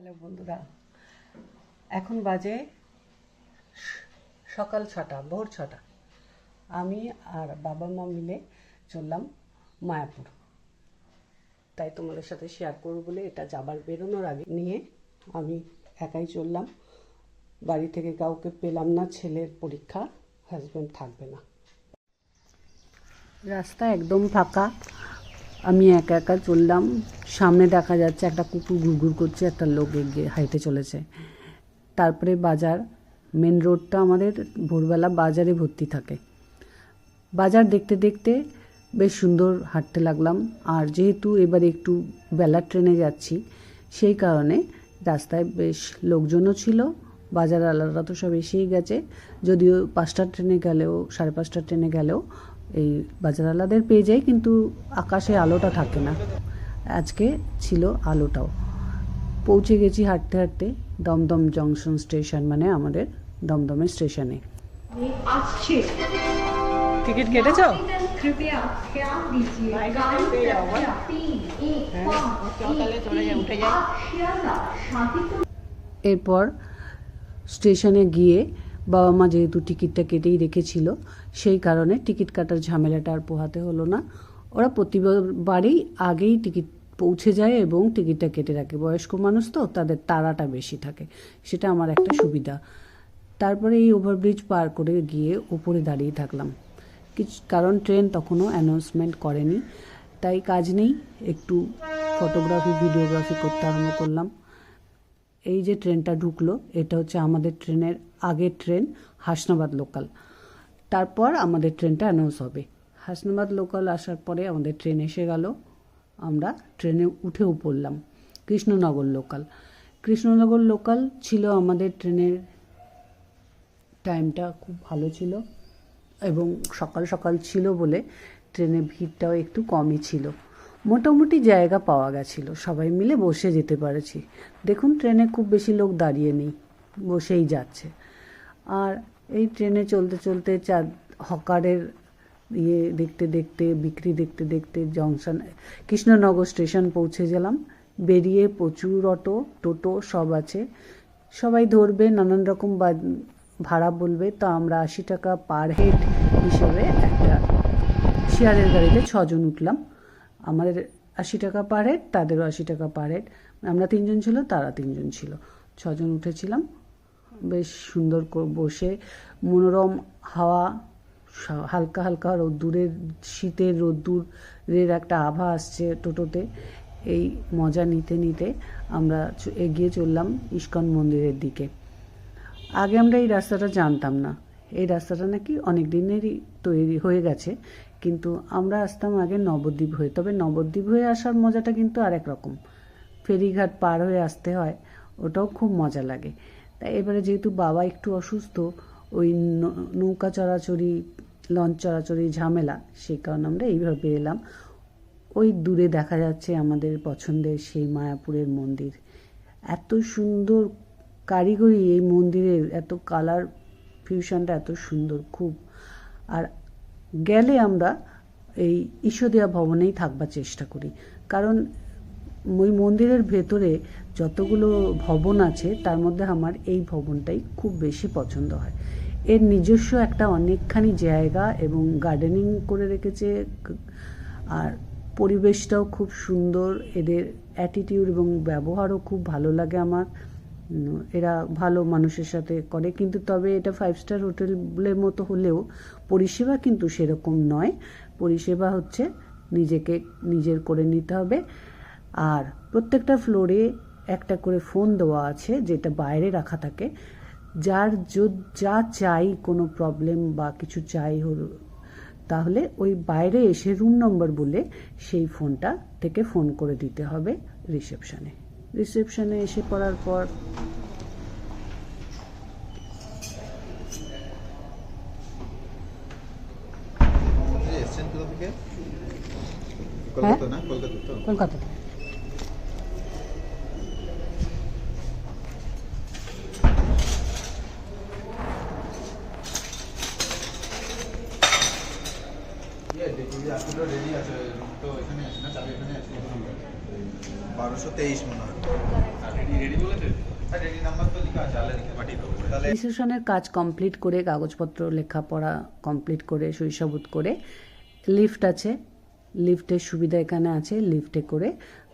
Hello বন্ধুরা, এখন বাজে সকাল ছটা, ভোর ছটা। আমি আর বাবা মা মিলে চললাম মায়াপুর। তাই তোমাদের সাথে শেয়ার করব বলে এটা যাবার বেরোনোর আগে নিয়ে আমি একাই চললাম। বাড়ি থেকে কাউকে পেলাম না, ছেলের পরীক্ষা হাজব্যান্ড থাকবে না। রাস্তা একদম ফাঁকা। আমি একা একা চললাম। সামনে দেখা যাচ্ছে একটা কুকুর গুড়গুড় করছে, একটা লোক এগিয়ে হাইটে চলেছে। তারপরে বাজার, মেন রোডটা আমাদের ভোরবেলা বাজারে ভর্তি থাকে। বাজার দেখতে দেখতে বেশ সুন্দর হাঁটতে লাগলাম। আর যেহেতু এবার একটু বেলার ট্রেনে যাচ্ছি, সেই কারণে রাস্তায় বেশ লোকজনও ছিল, বাজার আলাদা তো সব এসেই গেছে। যদিও পাঁচটার ট্রেনে গেলেও, সাড়ে পাঁচটার ট্রেনে গেলেও এই বাজারওয়ালাদের পেয়ে যাই কিন্তু আকাশে আলোটা থাকে না। আজকে ছিল আলোটাও। পৌঁছে গেছি হাঁটতে হাঁটতে দমদম জংশন স্টেশন মানে আমাদের দমদমের স্টেশনে। টিকিট কেটেছ? এরপর স্টেশনে গিয়ে বাবা মা যেহেতু টিকিটটা কেটেই রেখেছিল, সেই কারণে টিকিট কাটার ঝামেলাটা আর পোহাতে হলো না। ওরা প্রতিবারই আগেই টিকিট পৌঁছে যায় এবং টিকিটটা কেটে রাখে। বয়স্ক মানুষ তো, তাদের তাড়াটা বেশি থাকে। সেটা আমার একটা সুবিধা। তারপরে এই ওভারব্রিজ পার করে গিয়ে উপরে দাঁড়িয়ে থাকলাম। কিছু, কারণ ট্রেন তখনও অ্যানাউন্সমেন্ট করেনি। তাই কাজ নেই, একটু ফটোগ্রাফি ভিডিওগ্রাফি করতে আরম্ভ করলাম। এই যে ট্রেনটা ঢুকলো, এটা হচ্ছে আমাদের ট্রেনের আগের ট্রেন, হাসনাবাদ লোকাল। তারপর আমাদের ট্রেনটা অ্যানাউন্স হবে। হাসনাবাদ লোকাল আসার পরে আমাদের ট্রেন এসে গেল। আমরা ট্রেনে উঠেও পড়লাম। কৃষ্ণনগর লোকাল। কৃষ্ণনগর লোকাল ছিল আমাদের ট্রেনের টাইমটা খুব ভালো ছিল এবং সকাল সকাল ছিল বলে ট্রেনে ভিড়টাও একটু কমই ছিল। মোটামুটি জায়গা পাওয়া গেছিল। সবাই মিলে বসে যেতে পারেছি। দেখুন, ট্রেনে খুব বেশি লোক দাঁড়িয়ে নেই, বসেই যাচ্ছে। আর এই ট্রেনে চলতে চলতে চার হকারের ইয়ে দেখতে দেখতে, বিক্রি দেখতে দেখতে জংশন, কৃষ্ণনগর স্টেশন পৌঁছে গেলাম। বেরিয়ে প্রচুর অটো, টোটো সব আছে। সবাই ধরবে, নানান রকম ভাড়া বলবে। তো আমরা আশি টাকা পার হেড হিসেবে একটা শেয়ারের গাড়িতে ছজন উঠলাম। আমাদের আশি টাকা পার হেড তাদেরও আশি টাকা পার হেড আমরা তিনজন ছিল, তারা তিনজন ছিল। ছজন উঠেছিলাম। বেশ সুন্দর বসে মনোরম হাওয়া হালকা হালকা রোদ্দুরের, শীতের রোদ্দুরের একটা আভা আসছে টোটোতে। এই মজা নিতে নিতে আমরা এগিয়ে চললাম ইস্কন মন্দিরের দিকে। আগে আমরা এই রাস্তাটা জানতাম না। এই রাস্তাটা নাকি অনেক দিনেরই তৈরি হয়ে গেছে। কিন্তু আমরা আসতাম আগে নবদ্বীপ হয়ে। তবে নবদ্বীপ হয়ে আসার মজাটা কিন্তু আরেক রকম। ফেরিঘাট পার হয়ে আসতে হয়, ওটাও খুব মজা লাগে। তাই এবারে যেহেতু বাবা একটু অসুস্থ, ওই নৌকা চড়াচড়ি, লঞ্চ চড়াচড়ি ঝামেলা সেই কারণে আমরা এইভাবে এলাম ওই দূরে দেখা যাচ্ছে আমাদের পছন্দের সেই মায়াপুরের মন্দির। এত সুন্দর কারিগরি এই মন্দিরের, এত কালার ফিউশনটা এত সুন্দর, খুব। আর গেলে আমরা এই ঈশ্বরদিয়া ভবনেই থাকবার চেষ্টা করি। কারণ ওই মন্দিরের ভেতরে যতগুলো ভবন আছে, তার মধ্যে আমার এই ভবনটাই খুব বেশি পছন্দ হয়। এর নিজস্ব একটা অনেকখানি জায়গা এবং গার্ডেনিং করে রেখেছে। আর পরিবেশটাও খুব সুন্দর, এদের অ্যাটিটিউড এবং ব্যবহারও খুব ভালো লাগে আমার। এরা ভালো মানুষের সাথে করে, কিন্তু তবে এটা ফাইভ স্টার হোটেলের মতো হলেও পরিষেবা কিন্তু সেরকম নয়। পরিষেবা হচ্ছে নিজেকে, নিজের করে নিতে হবে। আর প্রত্যেকটা ফ্লোরে একটা করে ফোন দেওয়া আছে যেটা বাইরে রাখা থাকে। যার যা চাই কোনো প্রবলেম বা কিছু চাই হল, তাহলে ওই বাইরে এসে রুম নম্বর বলে সেই ফোনটা থেকে ফোন করে দিতে হবে রিসেপশনে রিসেপশনে এসে পড়ার পর। কোথা কলকাতা রেডি আছে তো এখানে আছে না? চাবি এখানে আছে? তেইশ মনে হয়। হ্যাঁ রিসেপশনের কাজ কমপ্লিট করে কাগজপত্র লেখাপড়া কমপ্লিট করে শৈশবুত করে লিফট আছে লিফটের সুবিধা এখানে আছে লিফটে করে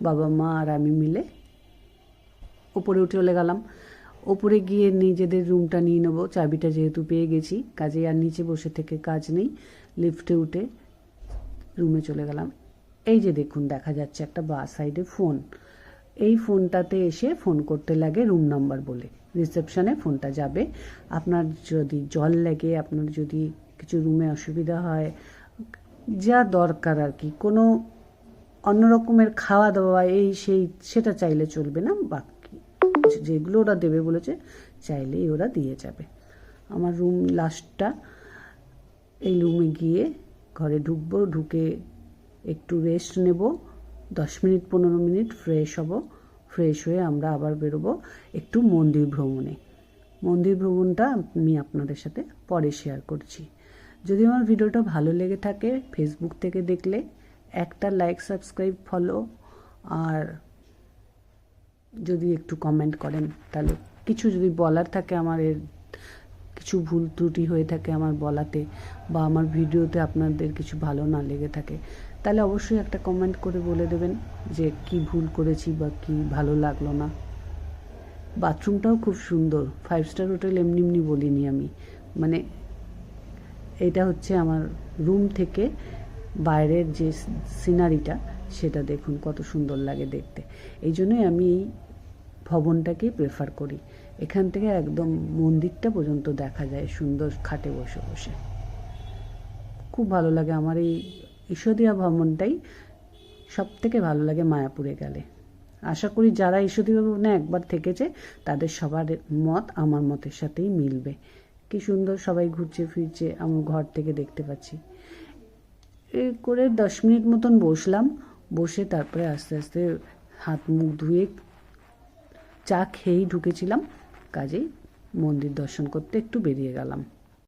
বাবা মা আর আমি মিলে ওপরে উঠে চলে গেলাম। ওপরে গিয়ে নিজেদের রুমটা নিয়ে নেব চাবিটা যেহেতু পেয়ে গেছি কাজে আর নিচে বসে থেকে কাজ নেই। লিফটে উঠে রুমে চলে গেলাম। এই যে দেখুন, দেখা যাচ্ছে একটা বা সাইডে ফোন এই ফোনটাতে এসে ফোন করতে লাগে রুম নাম্বার বলে। রিসেপশনে ফোনটা যাবে। আপনার যদি জল লাগে, আপনার যদি কিছু রুমে অসুবিধা হয়, যা দরকার আর কি, কোনো অন্য রকমের খাওয়া দাওয়া, এই সেই, সেটা চাইলে চলবে না, বাকি যেগুলো ওরা দেবে বলেছে, চাইলেই ওরা দিয়ে যাবে। আমার রুম লাস্টটা এই রুমে গিয়ে ঘরে ঢুকবো, ঢুকে একটু রেস্ট নেব, দশ মিনিট, পনেরো মিনিট ফ্রেশ হব। ফ্রেশ হয়ে আমরা আবার বেরোবো একটু মন্দির ভ্রমণে। মন্দির ভ্রমণটা আমি আপনাদের সাথে পরে শেয়ার করছি। যদি আমার ভিডিওটা ভালো লেগে থাকে ফেসবুক থেকে দেখলে একটা লাইক সাবস্ক্রাইব ফলো আর যদি একটু কমেন্ট করেন, তাহলে কিছু যদি বলার থাকে আমার এর, কিছু ভুল ত্রুটি হয়ে থাকে আমার বলাতে বা আমার ভিডিওতে আপনাদের কিছু ভালো না লেগে থাকে তাহলে অবশ্যই একটা কমেন্ট করে বলে দেবেন যে কি ভুল করেছি বা কি ভালো লাগল না। বাথরুমটাও খুব সুন্দর ফাইভ স্টার হোটেল এমনি এমনি বলিনি আমি। মানে এটা হচ্ছে আমার রুম থেকে বাইরের যে সিনারিটা সেটা দেখুন কত সুন্দর লাগে দেখতে। এই জন্যই আমি এই ভবনটাকেই প্রেফার করি। এখান থেকে একদম মন্দিরটা পর্যন্ত দেখা যায় সুন্দর খাটে বসে বসে। খুব ভালো লাগে আমার এই ঈশ্বরদিয়া ভ্রমণটাই সব থেকে ভালো লাগে মায়াপুরে গেলে। আশা করি যারা ঈশ্বরদী ভবনে একবার থেকেছে, তাদের সবার মত আমার মতের সাথেই মিলবে। কি সুন্দর সবাই ঘুরছে ফিরছে, আমার ঘর থেকে দেখতে পাচ্ছি। এই করে দশ মিনিট মতন বসলাম, বসে তারপরে আস্তে আস্তে হাত মুখ ধুয়ে চা খেয়েই ঢুকেছিলাম। কাজেই মন্দির দর্শন করতে একটু বেরিয়ে গেলাম।